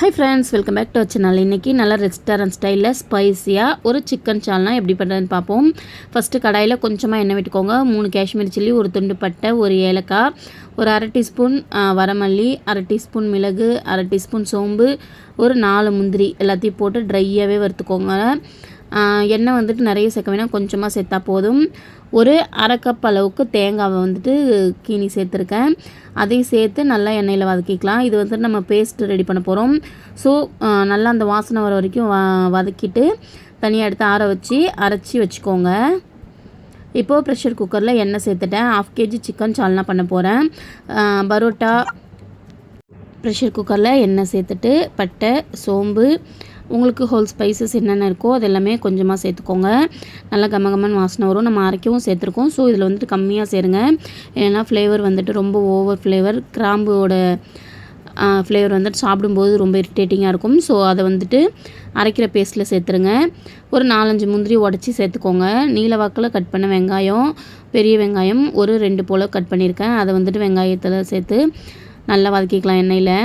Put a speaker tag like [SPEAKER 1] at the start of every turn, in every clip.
[SPEAKER 1] Hi friends welcome back to channel இன்றைக்கி நல்லா restaurant ஸ்டைலில் ஸ்பைஸியாக ஒரு சிக்கன் சால்னா எப்படி பண்ணுறதுன்னு பார்ப்போம். ஃபஸ்ட்டு கடாயில் கொஞ்சமாக எண்ணெய் விட்டுக்கோங்க. மூணு காஷ்மீர் சில்லி ஒரு துண்டு பட்டை ஒரு ஏலக்காய் ஒரு அரை டீஸ்பூன் வரமல்லி அரை டீஸ்பூன் மிளகு அரை டீஸ்பூன் சோம்பு ஒரு நாலு முந்திரி எல்லாத்தையும் போட்டு ட்ரையாகவே வறுத்துக்கோங்க. எண்ணெய் வந்துட்டு நிறைய சேர்க்க வேணாம். கொஞ்சமாக சேர்த்தா போதும். ஒரு அரை கப் அளவுக்கு தேங்காவை வந்துட்டு கீனி சேர்த்துருக்கேன். அதையும் சேர்த்து நல்லா எண்ணெயில் வதக்கிக்கலாம். இது வந்துட்டு நம்ம பேஸ்ட்டு ரெடி பண்ண போகிறோம் ஸோ நல்லா அந்த வாசனை வர வரைக்கும் வ வதக்கிட்டு தனியாக எடுத்து ஆற வச்சு அரைச்சி வச்சுக்கோங்க. இப்போது ப்ரெஷர் குக்கரில் எண்ணெய் சேர்த்துட்டேன். ஆஃப் கேஜி சிக்கன் சால்னா பண்ண போகிறேன் பரோட்டா ப்ரெஷர் குக்கரில் எண்ணெய் சேர்த்துட்டு பட்டை சோம்பு உங்களுக்கு ஹோல் ஸ்பைசஸ் என்னென்ன இருக்கோ அது எல்லாமே கொஞ்சமாக சேர்த்துக்கோங்க. நல்லா கம கமன் வாசனை வரும். நம்ம அரைக்கவும் சேர்த்துருக்கோம். ஸோ இதில் வந்துட்டு கம்மியாக சேருங்க. ஏன்னா ஃப்ளேவர் வந்துட்டு ரொம்ப ஓவர் ஃப்ளேவர் கிராம்போட ஃப்ளேவர் வந்துட்டு சாப்பிடும்போது ரொம்ப இரிட்டேட்டிங்காக இருக்கும். ஸோ அதை வந்துட்டு அரைக்கிற பேஸ்ட்டில் சேர்த்துருங்க. ஒரு நாலஞ்சு முந்திரி உடச்சி சேர்த்துக்கோங்க. நீல வாக்கில் கட் பண்ண வெங்காயம் பெரிய வெங்காயம் ஒரு ரெண்டு போல் கட் பண்ணியிருக்கேன். அதை வந்துட்டு வெங்காயத்தில் சேர்த்து நல்லா வதக்கிக்கலாம் எண்ணெயில்.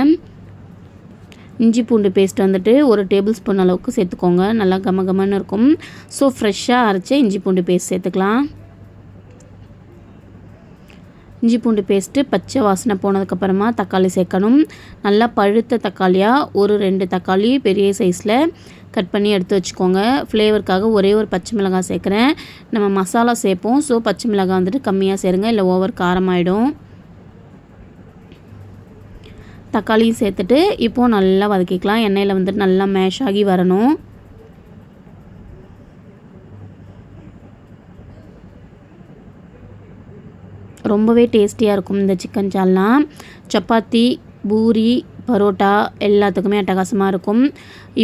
[SPEAKER 1] இஞ்சி பூண்டு பேஸ்ட் வந்துட்டு ஒரு டேபிள் ஸ்பூன் அளவுக்கு சேர்த்துக்கோங்க. நல்லா கம கமன்னு இருக்கும் ஸோ ஃப்ரெஷ்ஷாக அரைச்ச இஞ்சி பூண்டு பேஸ்ட் சேர்த்துக்கலாம். இஞ்சி பூண்டு பேஸ்ட்டு பச்சை வாசனை போனதுக்கப்புறமா தக்காளி சேர்க்கணும். நல்லா பழுத்த தக்காளியாக ஒரு ரெண்டு தக்காளி பெரிய சைஸில் கட் பண்ணி எடுத்து வச்சுக்கோங்க. ஃப்ளேவருக்காக ஒரே ஒரு பச்சை மிளகாய் சேர்க்குறேன். நம்ம மசாலா சேர்ப்போம். ஸோ பச்சை மிளகாய் வந்துட்டு கம்மியாக சேருங்க. இல்லை ஓவர் காரமாயிடும். தக்காளியும் சேர்த்துட்டு இப்போது நல்லா வதக்கிக்கலாம். எண்ணெயில் வந்துட்டு நல்லா மேஷ் ஆகி வரணும். ரொம்பவே டேஸ்டியாக இருக்கும் இந்த சிக்கன் சால்னா சப்பாத்தி பூரி பரோட்டா எல்லாத்துக்குமே அட்டகாசமாக இருக்கும்.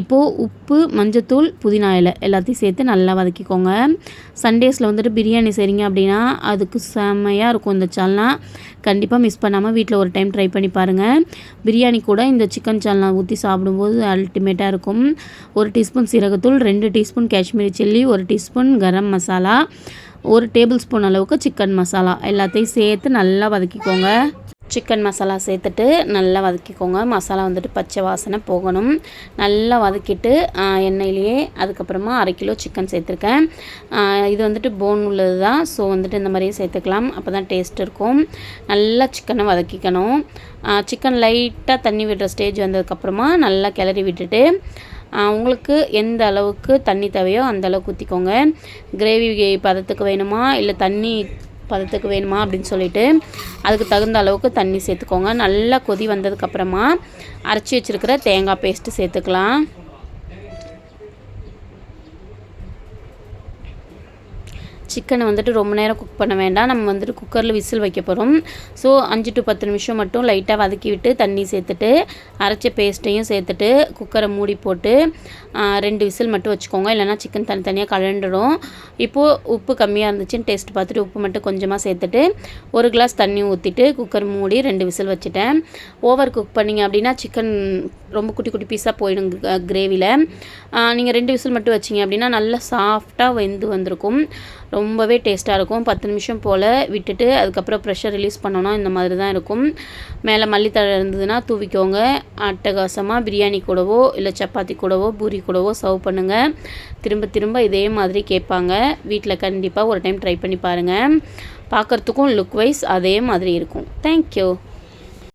[SPEAKER 1] இப்போது உப்பு மஞ்சத்தூள் புதினா இலை எல்லாத்தையும் சேர்த்து நல்லா வதக்கிக்கோங்க. சண்டேஸில் வந்துட்டு பிரியாணி செய்கிறீங்க அப்படின்னா அதுக்கு செம்மையாக இருக்கும் இந்த சால்னா. கண்டிப்பாக மிஸ் பண்ணாமல் வீட்டில் ஒரு டைம் ட்ரை பண்ணி பாருங்கள் பிரியாணி கூட இந்த சிக்கன் சால்னா ஊற்றி சாப்பிடும்போது அல்டிமேட்டாக இருக்கும். ஒரு டீஸ்பூன் சீரகத்தூள் ரெண்டு டீஸ்பூன் காஷ்மீரி சில்லி ஒரு டீஸ்பூன் கரம் மசாலா ஒரு டேபிள் ஸ்பூன் அளவுக்கு சிக்கன் மசாலா. எல்லாத்தையும் சேர்த்து நல்லா வதக்கிக்கோங்க. சிக்கன் மசாலா சேர்த்துட்டு நல்லா வதக்கிக்கோங்க. மசாலா வந்துட்டு பச்சை வாசனை போகணும். நல்லா வதக்கிட்டு எண்ணெயிலேயே அதுக்கப்புறமா அரை கிலோ சிக்கன் சேர்த்துருக்கேன். இது வந்துட்டு போன் உள்ளது தான் ஸோ வந்துட்டு இந்த மாதிரியே சேர்த்துக்கலாம். அப்போ தான் டேஸ்ட் இருக்கும். நல்லா சிக்கனை வதக்கிக்கணும். சிக்கன் லைட்டாக தண்ணி விடுற ஸ்டேஜ் வந்ததுக்கப்புறமா நல்லா கிளறி விட்டுட்டு உங்களுக்கு எந்த அளவுக்கு தண்ணி தேவையோ அந்த அளவுக்கு ஊற்றிக்கோங்க கிரேவி பதத்துக்கு வேணுமா? இல்லை தண்ணி பதத்துக்கு வேணுமா அப்படின்னு சொல்லிட்டு அதுக்கு தகுந்த அளவுக்கு தண்ணி சேர்த்துக்கோங்க. நல்லா கொதி வந்ததுக்கப்புறமா அரைச்சி வச்சுருக்கிற தேங்காய் பேஸ்ட்டு சேர்த்துக்கலாம். சிக்கனை வந்துட்டு ரொம்ப நேரம் குக் பண்ண வேண்டாம். நம்ம வந்துட்டு குக்கரில் விசில் வைக்க போகிறோம் ஸோ அஞ்சு டு பத்து நிமிஷம் மட்டும் லைட்டாக வதக்கி விட்டு தண்ணி சேர்த்துட்டு அரைச்ச பேஸ்ட்டையும் சேர்த்துட்டு குக்கரை மூடி போட்டு ரெண்டு விசில் மட்டும் வச்சுக்கோங்க. இல்லைனா சிக்கன் தனித்தனியாக கலண்டுடும். இப்போது உப்பு கம்மியாக இருந்துச்சுன்னு டேஸ்ட் பார்த்துட்டு உப்பு மட்டும் கொஞ்சமாக சேர்த்துட்டு ஒரு கிளாஸ் தண்ணி ஊற்றிட்டு குக்கர் மூடி ரெண்டு விசில் வச்சுட்டேன். ஓவர் குக் பண்ணிங்க அப்படின்னா சிக்கன் ரொம்ப குட்டி குட்டி பீஸாக போயிடும் கிரேவியில் நீங்கள் ரெண்டு விசில் மட்டும் வச்சிங்க அப்படின்னா நல்லா சாஃப்டாக வெந்து வந்திருக்கும். ரொம்பவே டேஸ்ட்டாக இருக்கும். பத்து நிமிஷம் போல் விட்டுட்டு அதுக்கப்புறம் ப்ரெஷர் ரிலீஸ் பண்ணோன்னா இந்த மாதிரி தான் இருக்கும். மேலே மல்லித்தழை இருந்ததுன்னா தூவிக்கோங்க. அட்டகாசமாக பிரியாணி கூடவோ இல்லை சப்பாத்தி கூடவோ பூரி கூடவோ சர்வ் பண்ணுங்கள் திரும்ப திரும்ப இதே மாதிரி கேட்பாங்க. வீட்டில் கண்டிப்பாக ஒரு டைம் ட்ரை பண்ணி பாருங்கள் பார்க்குறதுக்கும் லுக் வைஸ் அதே மாதிரி இருக்கும். தேங்க்யூ